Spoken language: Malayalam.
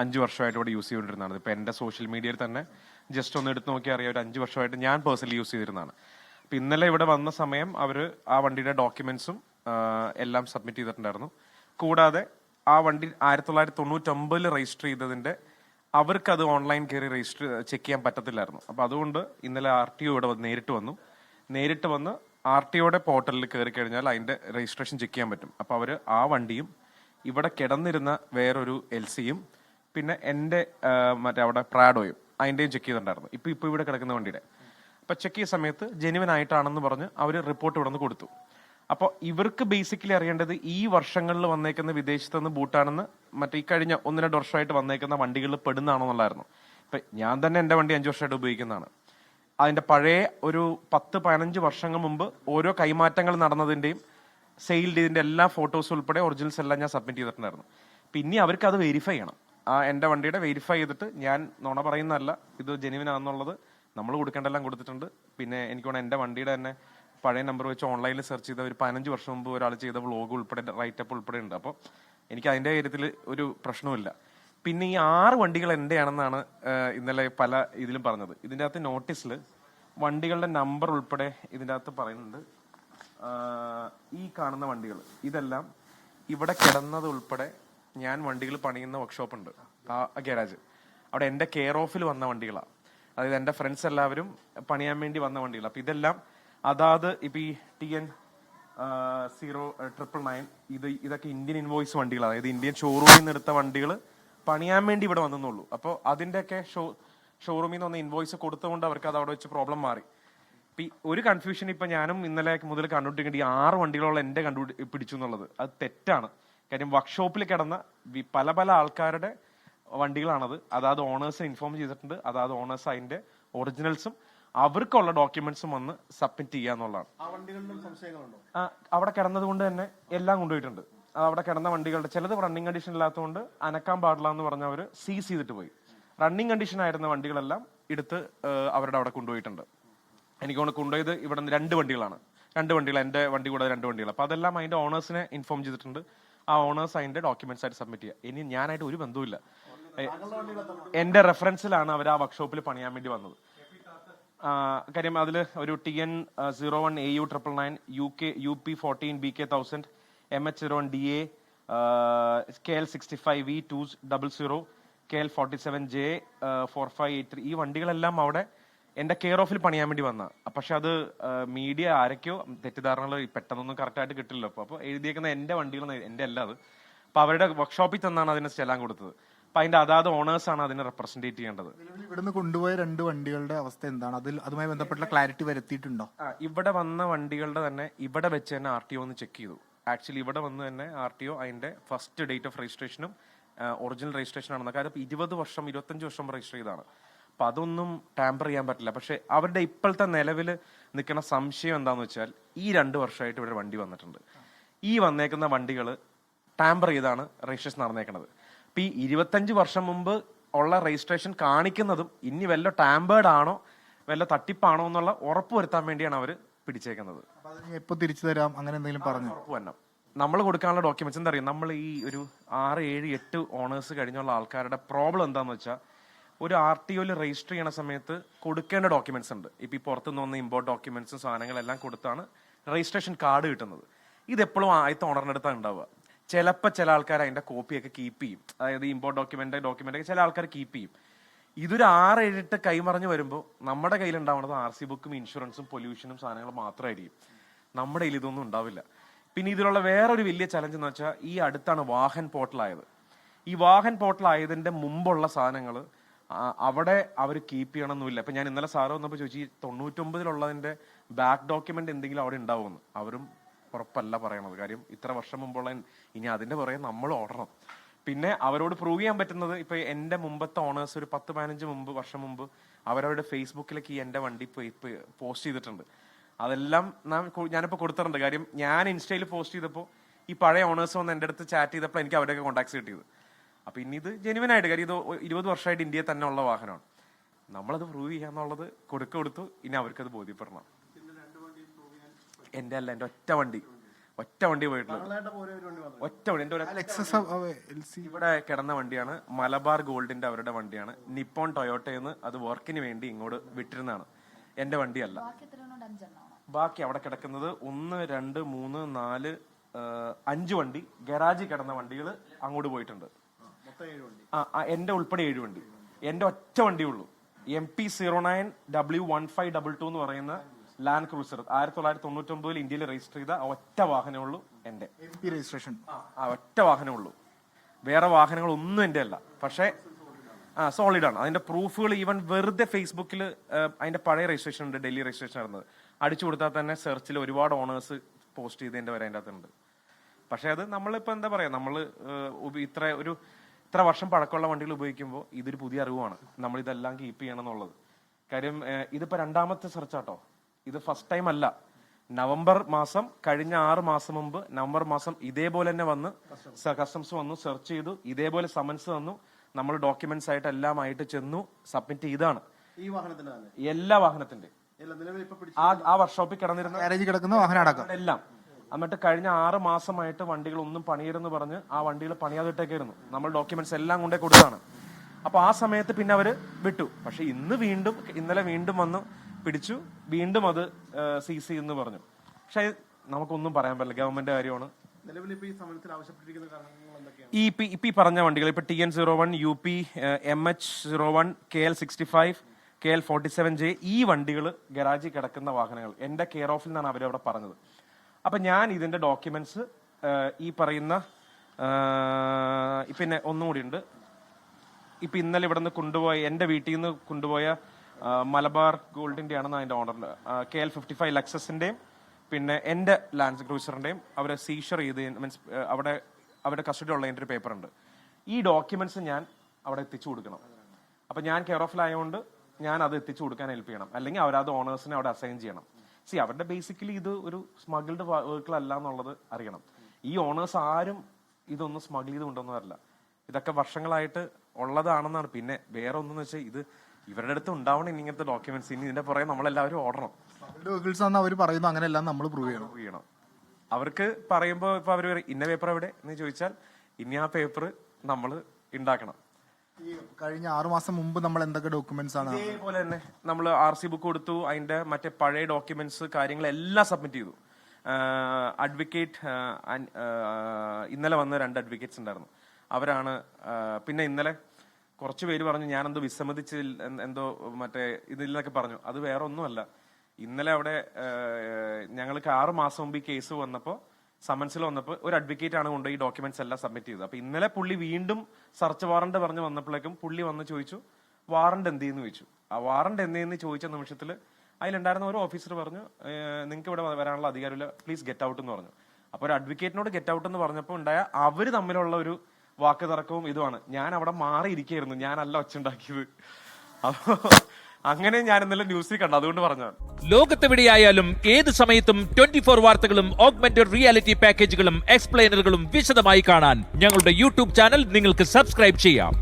അഞ്ച് വർഷമായിട്ട് ഇവിടെ യൂസ് ചെയ്തുകൊണ്ടിരുന്നതാണ്. ഇപ്പം എന്റെ സോഷ്യൽ മീഡിയയിൽ തന്നെ ജസ്റ്റ് ഒന്ന് എടുത്ത് നോക്കി അറിയാം ഒരു അഞ്ച് വർഷമായിട്ട് ഞാൻ പേഴ്സണലി യൂസ് ചെയ്തിരുന്നതാണ്. അപ്പം ഇന്നലെ ഇവിടെ വന്ന സമയം അവർ ആ വണ്ടിയുടെ ഡോക്യുമെൻസും എല്ലാം സബ്മിറ്റ് ചെയ്തിട്ടുണ്ടായിരുന്നു. കൂടാതെ ആ വണ്ടി ആയിരത്തി തൊള്ളായിരത്തി തൊണ്ണൂറ്റൊമ്പതിൽ രജിസ്റ്റർ ചെയ്തതിന്റെ അവർക്ക് അത് ഓൺലൈൻ കയറി രജിസ്റ്റർ ചെക്ക് ചെയ്യാൻ പറ്റത്തില്ലായിരുന്നു. അപ്പോൾ അതുകൊണ്ട് ഇന്നലെ ആർ ടി ഒ ഇവിടെ നേരിട്ട് വന്നു. നേരിട്ട് വന്ന് ആർ ടി ഒയുടെ പോർട്ടലിൽ കയറി കഴിഞ്ഞാൽ അതിന്റെ രജിസ്ട്രേഷൻ ചെക്ക് ചെയ്യാൻ പറ്റും. അപ്പോൾ അവർ ആ വണ്ടിയും ഇവിടെ കിടന്നിരുന്ന വേറൊരു എൽ സിയും പിന്നെ എന്റെ മറ്റേ അവിടെ പ്രാഡോയും അതിന്റെയും ചെക്ക് ചെയ്തിട്ടുണ്ടായിരുന്നു. ഇപ്പൊ ഇപ്പൊ ഇവിടെ കിടക്കുന്ന വണ്ടിയുടെ. അപ്പൊ ചെക്ക് ചെയ്ത സമയത്ത് ജെനുവൻ ആയിട്ടാണെന്ന് പറഞ്ഞ് അവർ റിപ്പോർട്ട് ഇവിടെ നിന്ന് കൊടുത്തു. അപ്പോൾ ഇവർക്ക് ബേസിക്കലി അറിയേണ്ടത് ഈ വർഷങ്ങളിൽ വന്നേക്കുന്ന വിദേശത്ത് നിന്ന് ബൂട്ടാണെന്ന് മറ്റേ ഈ കഴിഞ്ഞ ഒന്ന് രണ്ട് വർഷമായിട്ട് വന്നേക്കുന്ന വണ്ടികളിൽ പെടുന്നതാണോ എന്നുള്ളതായിരുന്നു. ഇപ്പൊ ഞാൻ തന്നെ എന്റെ വണ്ടി അഞ്ച് വർഷമായിട്ട് ഉപയോഗിക്കുന്നതാണ്. അതിന്റെ പഴയ ഒരു പത്ത് പതിനഞ്ച് വർഷങ്ങൾ മുമ്പ് ഓരോ കൈമാറ്റങ്ങൾ നടന്നതിന്റെയും സെയിൽ ഇതിന്റെ എല്ലാ ഫോട്ടോസും ഉൾപ്പെടെ ഒറിജിനൽസ് എല്ലാം ഞാൻ സബ്മിറ്റ് ചെയ്തിട്ടുണ്ടായിരുന്നു. പിന്നെ അവർക്ക് അത് വെരിഫൈ ചെയ്യണം. ആ എന്റെ വണ്ടിയുടെ വെരിഫൈ ചെയ്തിട്ട് ഞാൻ നുണ പറയുന്നതല്ല ഇത് ജെനുവിൻ ആണെന്നുള്ളത് നമ്മൾ കൊടുക്കേണ്ടെല്ലാം കൊടുത്തിട്ടുണ്ട്. പിന്നെ എനിക്ക് വേണം എന്റെ വണ്ടിയുടെ തന്നെ പഴയ നമ്പർ വെച്ച് ഓൺലൈനിൽ സെർച്ച് ചെയ്ത ഒരു പതിനഞ്ച് വർഷം മുമ്പ് ഒരാൾ ചെയ്ത വ്ളോഗ് ഉൾപ്പെടെ റൈറ്റപ്പ് ഉൾപ്പെടെ ഉണ്ട്. അപ്പോൾ എനിക്ക് അതിന്റെ കാര്യത്തിൽ ഒരു പ്രശ്നവുമില്ല. പിന്നെ ഈ ആറ് വണ്ടികൾ എന്റെയാണെന്നാണ് ഇന്നലെ പല ഇതിലും പറഞ്ഞത്. ഇതിന്റെ അകത്ത് നോട്ടീസിൽ വണ്ടികളുടെ നമ്പർ ഉൾപ്പെടെ ഇതിന്റെ അകത്ത് പറയുന്നുണ്ട്. ഈ കാണുന്ന വണ്ടികൾ. ഇതെല്ലാം ഇവിടെ കിടന്നത് ഉൾപ്പെടെ ഞാൻ വണ്ടികൾ പണിയുന്ന വർക്ക്ഷോപ്പ് ഉണ്ട്. ആ അവിടെ എന്റെ കെയർ ഓഫിൽ വന്ന വണ്ടികളാണ് അതായത് എന്റെ ഫ്രണ്ട്സ് എല്ലാവരും പണിയാൻ വേണ്ടി വന്ന വണ്ടികളാണ് അപ്പൊ ഇതെല്ലാം അതാത് ഇപ്പൊ ഈ T N zero triple nine ഇത് ഇതൊക്കെ ഇന്ത്യൻ ഇൻവോയ്സ് വണ്ടികളാണ് അതായത് ഇന്ത്യൻ ഷോറൂമിൽ നിന്ന് എടുത്ത വണ്ടികൾ പണിയാൻ വേണ്ടി ഇവിടെ വന്നെന്നുള്ളൂ അപ്പോൾ അതിന്റെയൊക്കെ ഷോ ഷോറൂമിൽ നിന്ന് വന്ന ഇൻവോയ്സ് കൊടുത്തുകൊണ്ട് അവർക്ക് അത് അവിടെ വെച്ച് പ്രോബ്ലം മാറി. ഒരു കൺഫ്യൂഷൻ ഇപ്പൊ ഞാനും ഇന്നലെ മുതൽ കണ്ടുപിടിക്കേണ്ടി ആറ് വണ്ടികളുള്ള എന്റെ കണ്ടുപിടി പിടിച്ചു എന്നുള്ളത്. അത് തെറ്റാണ്. കാര്യം വർക്ക്ഷോപ്പിൽ കിടന്ന പല പല ആൾക്കാരുടെ വണ്ടികളാണത്. അതാത് ഓണേഴ്സിനെ ഇൻഫോം ചെയ്തിട്ടുണ്ട്. അതാത് ഓണേഴ്സ് അതിന്റെ ഒറിജിനൽസും അവർക്കുള്ള ഡോക്യുമെന്റ്സും വന്ന് സബ്മിറ്റ് ചെയ്യുക എന്നുള്ളതാണ്. അവിടെ കിടന്നത് കൊണ്ട് തന്നെ എല്ലാം കൊണ്ടുപോയിട്ടുണ്ട്. അവിടെ കിടന്ന വണ്ടികളുടെ ചിലത് റണ്ണിങ് കണ്ടീഷൻ ഇല്ലാത്തതുകൊണ്ട് അനക്കാൻ പാടില്ല എന്ന് പറഞ്ഞ അവർ സീസ് ചെയ്തിട്ട് പോയി. റണ്ണിങ് കണ്ടീഷൻ ആയിരുന്ന വണ്ടികളെല്ലാം എടുത്ത് അവരുടെ അവിടെ കൊണ്ടുപോയിട്ടുണ്ട്. എനിക്ക് കൊണ്ട് കൊണ്ടുപോയത് ഇവിടെ രണ്ട് വണ്ടികളാണ്. രണ്ട് വണ്ടികൾ എന്റെ വണ്ടി കൂടാതെ രണ്ട് വണ്ടികൾ. അപ്പൊ അതെല്ലാം അതിന്റെ ഓണേഴ്സിനെ ഇൻഫോം ചെയ്തിട്ടുണ്ട്. ആ ഓണേഴ്സ് അതിന്റെ ഡോക്യുമെന്റ്സ് ആയിട്ട് സബ്മിറ്റ് ചെയ്യുക ഇനി ഞാനായിട്ട് ഒരു ബന്ധവുമില്ല. എന്റെ എന്റെ റെഫറൻസിലാണ് അവർ ആ വർക്ക്ഷോപ്പിൽ പണിയാൻ വേണ്ടി വന്നത്. കാര്യം അതിൽ ഒരു T N zero one A U triple nine U K U P fourteen B K thousand M H zero one D A K L sixty five V two double zero K L forty seven J four five eight three ഈ വണ്ടികളെല്ലാം അവിടെ എന്റെ കെയർ ഓഫിൽ പണിയാൻ വേണ്ടി വന്ന. പക്ഷെ അത് മീഡിയ ആരൊക്കെയോ തെറ്റിദ്ധാരണകൾ പെട്ടെന്നൊന്നും കറക്റ്റ് ആയിട്ട് കിട്ടില്ല അപ്പൊ അപ്പൊ എഴുതിയേക്കുന്ന എന്റെ വണ്ടികൾ എന്റെ അല്ല അത്. അപ്പൊ അവരുടെ വർക്ക്ഷോപ്പിൽ തന്നാണ് അതിന് ചെല്ലാൻ കൊടുത്തത്. അപ്പൊ അതിന്റെ അതാത് ഓണേഴ്സ് ആണ് അതിനെ റെപ്രസെന്റേറ്റ് ചെയ്യേണ്ടത്. ഇവിടുന്ന് കൊണ്ടുപോയ രണ്ട് വണ്ടികളുടെ അവസ്ഥ എന്താണ്? അതിൽ അതുമായി ബന്ധപ്പെട്ട ക്ലാരിറ്റി വരുത്തിയിട്ടുണ്ടോ? ഇവിടെ വന്ന വണ്ടികളുടെ തന്നെ ഇവിടെ വെച്ച് തന്നെ ആർ ടി ഒ ഒന്ന് ചെക്ക് ചെയ്തു. ആക്ച്വലി ഇവിടെ വന്ന് തന്നെ ആർ ടി ഒ അതിന്റെ ഫസ്റ്റ് ഡേറ്റ് ഓഫ് രജിസ്ട്രേഷനും ഒറിജിനൽ രജിസ്ട്രേഷൻ ആണെന്ന് കാര്യം ഇരുപത് വർഷം ഇരുപത്തഞ്ച് വർഷം രജിസ്റ്റർ ചെയ്താണ് അപ്പൊ അതൊന്നും ടാമ്പർ ചെയ്യാൻ പറ്റില്ല. പക്ഷേ അവരുടെ ഇപ്പോഴത്തെ നിലവിൽ നിൽക്കുന്ന സംശയം എന്താന്ന് വെച്ചാൽ ഈ രണ്ട് വർഷമായിട്ട് ഇവിടെ വണ്ടി വന്നിട്ടുണ്ട്. ഈ വന്നേക്കുന്ന വണ്ടികൾ ടാമ്പർ ചെയ്താണ് രജിസ്ട്രേഷൻ നടന്നേക്കുന്നത് അപ്പൊ ഈ ഇരുപത്തഞ്ച് വർഷം മുമ്പ് ഉള്ള രജിസ്ട്രേഷൻ കാണിക്കുന്നതും ഇനി വല്ല ടാമ്പേർഡ് ആണോ വല്ല തട്ടിപ്പാണോ എന്നുള്ള ഉറപ്പ് വരുത്താൻ വേണ്ടിയാണ് അവർ പിടിച്ചേക്കുന്നത്. എപ്പോൾ എപ്പോ തിരിച്ചു തരാം? അങ്ങനെ എന്തെങ്കിലും പറഞ്ഞു? ഉറപ്പ് തന്നെ നമ്മൾ കൊടുക്കാനുള്ള ഡോക്യുമെന്റ്സ് എന്താ അറിയാം? നമ്മൾ ഈ ഒരു ആറ് ഏഴ് എട്ട് ഓണേഴ്സ് കഴിഞ്ഞുള്ള ആൾക്കാരുടെ പ്രോബ്ലം എന്താണെന്ന് വെച്ചാൽ ഒരു ആർ ടി ഒയിൽ രജിസ്റ്റർ ചെയ്യണ സമയത്ത് കൊടുക്കേണ്ട ഡോക്യുമെന്റ്സ് ഉണ്ട്. ഇപ്പൊ ഈ പുറത്തുനിന്ന് വന്ന ഇമ്പോർട്ട് ഡോക്യുമെന്റ്സും സാധനങ്ങളെല്ലാം കൊടുത്താണ് രജിസ്ട്രേഷൻ കാർഡ് കിട്ടുന്നത്. ഇതെപ്പോഴും ആദ്യത്തെ ഓണറിന്റെ അടുത്താണ് ഉണ്ടാവുക. ചിലപ്പോൾ ചില ആൾക്കാർ അതിന്റെ കോപ്പിയൊക്കെ കീപ്പ് ചെയ്യും. അതായത് ഇമ്പോർട്ട് ഡോക്യുമെന്റ് ഒക്കെ ചില ആൾക്കാർ കീപ്പ് ചെയ്യും. ഇതൊരു ആറ് ഏഴിട്ട് കൈമറിഞ്ഞ് വരുമ്പോൾ നമ്മുടെ കയ്യിൽ ഉണ്ടാവുന്നത് ആർ സി ബുക്കും ഇൻഷുറൻസും പൊല്യൂഷനും സാധനങ്ങളും മാത്രമായിരിക്കും. നമ്മുടെ കയ്യിൽ ഇതൊന്നും ഉണ്ടാവില്ല. പിന്നെ ഇതിലുള്ള വേറൊരു വലിയ ചലഞ്ച് എന്ന് വെച്ചാൽ ഈ അടുത്താണ് വാഹൻ പോർട്ടലായത് ഈ വാഹൻ പോർട്ടലായതിന്റെ മുമ്പുള്ള സാധനങ്ങൾ അവിടെ അവർ കീപ്പ് ചെയ്യണമെന്നില്ല ഇപ്പൊ ഞാൻ ഇന്നലെ സാറ് വന്നപ്പോൾ ചോദിച്ചു ഈ തൊണ്ണൂറ്റൊമ്പതിലുള്ളതിന്റെ ബാക്ക് ഡോക്യുമെന്റ് എന്തെങ്കിലും അവിടെ ഉണ്ടാവുമെന്ന്? അവരും ഉറപ്പല്ല പറയണത്. കാര്യം ഇത്ര വർഷം മുമ്പുള്ള ഇനി അതിന്റെ പുറകെ നമ്മൾ ഓടണം. പിന്നെ അവരോട് പ്രൂവ് ചെയ്യാൻ പറ്റുന്നത് ഇപ്പൊ എന്റെ മുമ്പത്തെ ഓണേഴ്സ് ഒരു പത്ത് പതിനഞ്ച് മുമ്പ് വർഷം മുമ്പ് അവരവരുടെ ഫേസ്ബുക്കിലേക്ക് ഈ എന്റെ വണ്ടി പോസ്റ്റ് ചെയ്തിട്ടുണ്ട്. അതെല്ലാം ഞാനിപ്പോ കൊടുത്തിട്ടുണ്ട്. കാര്യം ഞാൻ ഇൻസ്റ്റയിൽ പോസ്റ്റ് ചെയ്തപ്പോൾ ഈ പഴയ ഓണേഴ്സ് വന്ന് എന്റെ അടുത്ത് ചാറ്റ് ചെയ്തപ്പോൾ എനിക്ക് അവരൊക്കെ കോൺടാക്ട്സ് കിട്ടിയത്. അപ്പൊ ഇനി ഇത് ജെനുവൻ ആയിട്ട് കാര്യം ഇത് ഇരുപത് വർഷമായിട്ട് ഇന്ത്യയിൽ തന്നെ ഉള്ള വാഹനമാണ്. നമ്മളത് പ്രൂവ് ചെയ്യാന്നുള്ളത് കൊടുക്ക കൊടുത്തു ഇനി അവർക്കത് ബോധ്യപ്പെടണം. എന്റെ അല്ല എന്റെ ഒറ്റ വണ്ടി. ഒറ്റ വണ്ടി പോയിട്ടുള്ളത്. ഒറ്റ വണ്ടി എന്റെ ഇവിടെ കിടന്ന വണ്ടിയാണ് മലബാർ ഗോൾഡിന്റെ അവരുടെ വണ്ടിയാണ്. നിപ്പോൺ ടൊയോട്ടയെന്ന് അത് വർക്കിന് വേണ്ടി ഇങ്ങോട്ട് വിട്ടിരുന്നതാണ്. എന്റെ വണ്ടിയല്ല ബാക്കി അവിടെ കിടക്കുന്നത് ഒന്ന് രണ്ട് മൂന്ന് നാല് അഞ്ച് വണ്ടി. ഗരാജിൽ കിടന്ന വണ്ടികൾ അങ്ങോട്ട് പോയിട്ടുണ്ട്. എന്റെ ഉൾപ്പെടെ ഏഴ് വണ്ടി. എന്റെ ഒറ്റ വണ്ടി ഉള്ളൂ. M P zero nine W one five double two എന്ന് പറയുന്ന ലാൻഡ് ക്രൂസർ ആയിരത്തി തൊള്ളായിരത്തി തൊണ്ണൂറ്റി ഒമ്പതിൽ ഇന്ത്യയിൽ രജിസ്റ്റർ ചെയ്ത ഒറ്റ വാഹനമേ ഉള്ളൂ എന്റെ രജിസ്ട്രേഷൻ ആ ഒറ്റ വാഹനമേ ഉള്ളൂ. വേറെ വാഹനങ്ങളൊന്നും എന്റെ അല്ല. പക്ഷേ ആ സോളിഡ് ആണ്. അതിന്റെ പ്രൂഫുകൾ ഈവൻ വെറുതെ ഫേസ്ബുക്കിൽ അതിന്റെ പഴയ രജിസ്ട്രേഷൻ ഉണ്ട് ഡൽഹി രജിസ്ട്രേഷൻ ആയിരുന്നത് അടിച്ചു കൊടുത്താൽ തന്നെ സെർച്ചിൽ ഒരുപാട് ഓണേഴ്സ് പോസ്റ്റ് ചെയ്തതിന്റെ വരെ അതിന്റെ അകത്തുണ്ട്. പക്ഷെ അത് നമ്മളിപ്പോ എന്താ പറയാ? നമ്മൾ ഇത്ര ഒരു ഇത്ര വർഷം പഴക്കമുള്ള വണ്ടികൾ ഉപയോഗിക്കുമ്പോൾ ഇതൊരു പുതിയ അറിവാണ്. നമ്മൾ ഇതെല്ലാം കീപ്പ് ചെയ്യണം എന്നുള്ളത് കാര്യം ഇതിപ്പോ രണ്ടാമത്തെ സെർച്ചാട്ടോ ഇത് ഫസ്റ്റ് ടൈം അല്ല. നവംബർ മാസം കഴിഞ്ഞ ആറ് മാസം മുമ്പ് നവംബർ മാസം ഇതേപോലെ തന്നെ വന്ന് കസ്റ്റംസ് വന്നു സെർച്ച് ചെയ്തു ഇതേപോലെ സമൻസ് തന്നു. നമ്മൾ ഡോക്യുമെന്റ്സ് ആയിട്ട് എല്ലാം ആയിട്ട് ചെന്നു സബ്മിറ്റ് ചെയ്താണ്. ഈ വാഹനത്തിന്റെ എല്ലാ വാഹനത്തിന്റെ ആ വർക്ക്ഷോപ്പിൽ കിടന്നിരുന്ന കിടക്കുന്ന വാഹനം അടക്കം. എല്ലാം. എന്നിട്ട് കഴിഞ്ഞ ആറ് മാസമായിട്ട് വണ്ടികൾ ഒന്നും പണിയരുന്ന് പറഞ്ഞ് ആ വണ്ടികൾ പണിയാതിട്ടേക്കായിരുന്നു. നമ്മൾ ഡോക്യുമെന്റ്സ് എല്ലാം കൊണ്ടേ കൊടുത്താണ് അപ്പൊ ആ സമയത്ത് പിന്നെ അവർ വിട്ടു. പക്ഷെ ഇന്ന് വീണ്ടും ഇന്നലെ വീണ്ടും വന്ന് പിടിച്ചു. വീണ്ടും അത് സി സി എന്ന് പറഞ്ഞു. പക്ഷെ നമുക്കൊന്നും പറയാൻ പറ്റില്ല. ഗവൺമെന്റ് കാര്യമാണ്. ഈ ഇപ്പൊ ഈ പറഞ്ഞ വണ്ടികൾ ഇപ്പൊ T N zero one U P M H zero one K L sixty five K L forty seven J ഈ വണ്ടികൾ ഗരാജിൽ കിടക്കുന്ന വാഹനങ്ങൾ. എന്റെ കെയർ ഓഫിൽ നിന്നാണ് അവരവിടെ പറഞ്ഞത്. അപ്പൊ ഞാൻ ഇതിന്റെ ഡോക്യുമെന്റ്സ് ഈ പറയുന്ന പിന്നെ ഒന്നും കൂടി ഉണ്ട്. ഇപ്പൊ ഇന്നലെ ഇവിടെ നിന്ന് കൊണ്ടുപോയ എന്റെ വീട്ടിൽ നിന്ന് കൊണ്ടുപോയ മലബാർ ഗോൾഡിന്റെ ആണെന്ന് അതിന്റെ owner K L fifty five ലക്സസിന്റെയും പിന്നെ എന്റെ ലാൻഡ് ക്രൂസറിന്റെയും അവരെ സീഷർ ചെയ്ത് മീൻസ് അവിടെ അവരുടെ കസ്റ്റഡി ഉള്ള എന്റെ ഒരു പേപ്പർ ഉണ്ട്. ഈ ഡോക്യുമെന്റ്സ് ഞാൻ അവിടെ എത്തിച്ചു കൊടുക്കണം. അപ്പൊ ഞാൻ കെയർ ഓഫിലായതുകൊണ്ട് ഞാൻ അത് എത്തിച്ചു കൊടുക്കാൻ ഹെൽപ്പ് ചെയ്യണം. അല്ലെങ്കിൽ അവരത് ഓണേഴ്സിനെ അവിടെ അസൈൻ ചെയ്യണം. സി അവരുടെ ബേസിക്കലി ഇത് ഒരു സ്മഗിൾഡ് വെഹിക്കിൾ അല്ല എന്നുള്ളത് അറിയണം. ഈ ഓണേഴ്സ് ആരും ഇതൊന്നും സ്മഗിൾ ചെയ്ത് കൊണ്ടുവന്നതല്ല. ഇതൊക്കെ വർഷങ്ങളായിട്ട് ഉള്ളതാണെന്നാണ്. പിന്നെ വേറെ ഒന്നെന്ന് വെച്ചാൽ ഇത് ഇവരുടെ അടുത്ത് ഉണ്ടാവണം ഇനി ഇങ്ങനത്തെ ഡോക്യുമെന്റ്സ് ഇനി ഇതിന്റെ പുറകെ നമ്മളെല്ലാവരും ഓടണം. അവർ പറയുന്നു. അങ്ങനെയെല്ലാം നമ്മൾ പ്രൂവ് ചെയ്യണം. പ്രൂവ് ചെയ്യണം. അവർക്ക് പറയുമ്പോൾ ഇപ്പൊ അവർ ഇന്ന പേപ്പർ എവിടെ? എന്ന് ചോദിച്ചാൽ ഇനി ആ പേപ്പർ നമ്മൾ ഉണ്ടാക്കണം. ഈ കഴിഞ്ഞ ആറു മാസം മുമ്പ് നമ്മൾ എന്തൊക്കെ ഡോക്യുമെന്റ്സ് ആണ്? അതേപോലെ തന്നെ നമ്മൾ ആർ സി ബുക്ക് കൊടുത്തു അതിന്റെ മറ്റേ പഴയ ഡോക്യുമെന്റ്സ് കാര്യങ്ങളെല്ലാം സബ്മിറ്റ് ചെയ്തു. അഡ്വക്കേറ്റ് ഇന്നലെ വന്ന രണ്ട് അഡ്വക്കേറ്റ്സ് ഉണ്ടായിരുന്നു. അവരാണ് പിന്നെ ഇന്നലെ കുറച്ച് പേര് പറഞ്ഞു ഞാൻ എന്തോ വിസമ്മതിച്ച് എന്തോ മറ്റേ ഇതിലൊക്കെ പറഞ്ഞു. അത് വേറെ ഒന്നുമല്ല ഇന്നലെ അവിടെ ഞങ്ങൾക്ക് ആറ് മാസം മുമ്പ് ഈ കേസ് വന്നപ്പോൾ സമൻസിൽ വന്നപ്പോൾ ഒരു അഡ്വക്കേറ്റ് ആണ് കൊണ്ട് ഈ ഡോക്യുമെന്റ്സ് എല്ലാം സബ്മിറ്റ് ചെയ്തത്. അപ്പൊ ഇന്നലെ പുള്ളി വീണ്ടും സെർച്ച് വാറണ്ട് പറഞ്ഞ് വന്നപ്പോഴേക്കും പുള്ളി വന്ന് ചോദിച്ചു വാറണ്ട് എന്ത് ചെയ്യുന്നു ചോദിച്ചു. ആ വാറണ്ട് എന്തെന്ന് ചോദിച്ച നിമിഷത്തിൽ അതിലുണ്ടായിരുന്ന ഒരു ഓഫീസർ പറഞ്ഞു നിങ്ങൾക്ക് ഇവിടെ വരാനുള്ള അധികാരമില്ല പ്ലീസ് ഗെറ്റ് ഔട്ട് എന്ന് പറഞ്ഞു. അപ്പോൾ ഒരു അഡ്വക്കേറ്റിനോട് ഗെറ്റ് ഔട്ട് എന്ന് പറഞ്ഞപ്പോൾ ഉണ്ടായ അവർ തമ്മിലുള്ള ഒരു വാക്ക് തർക്കവും ഇതുമാണ്. ഞാൻ അവിടെ മാറിയിരിക്കായിരുന്നു ഞാനല്ല ഒച്ചുണ്ടാക്കിയത്. അപ്പൊ അങ്ങനെ ഞാൻ ഇന്നലെ ന്യൂസിൽ കണ്ടു. അതുകൊണ്ട് പറഞ്ഞതാണ്. ലോകത്തെവിടെയായാലും ഏത് സമയത്തും ട്വന്റി ഫോർ വാർത്തകളും ഓഗ്മെന്റഡ് റിയാലിറ്റി പാക്കേജുകളും എക്സ്പ്ലെയിനറുകളും വിശദമായി കാണാൻ ഞങ്ങളുടെ യൂട്യൂബ് ചാനൽ നിങ്ങൾക്ക് സബ്സ്ക്രൈബ് ചെയ്യാം.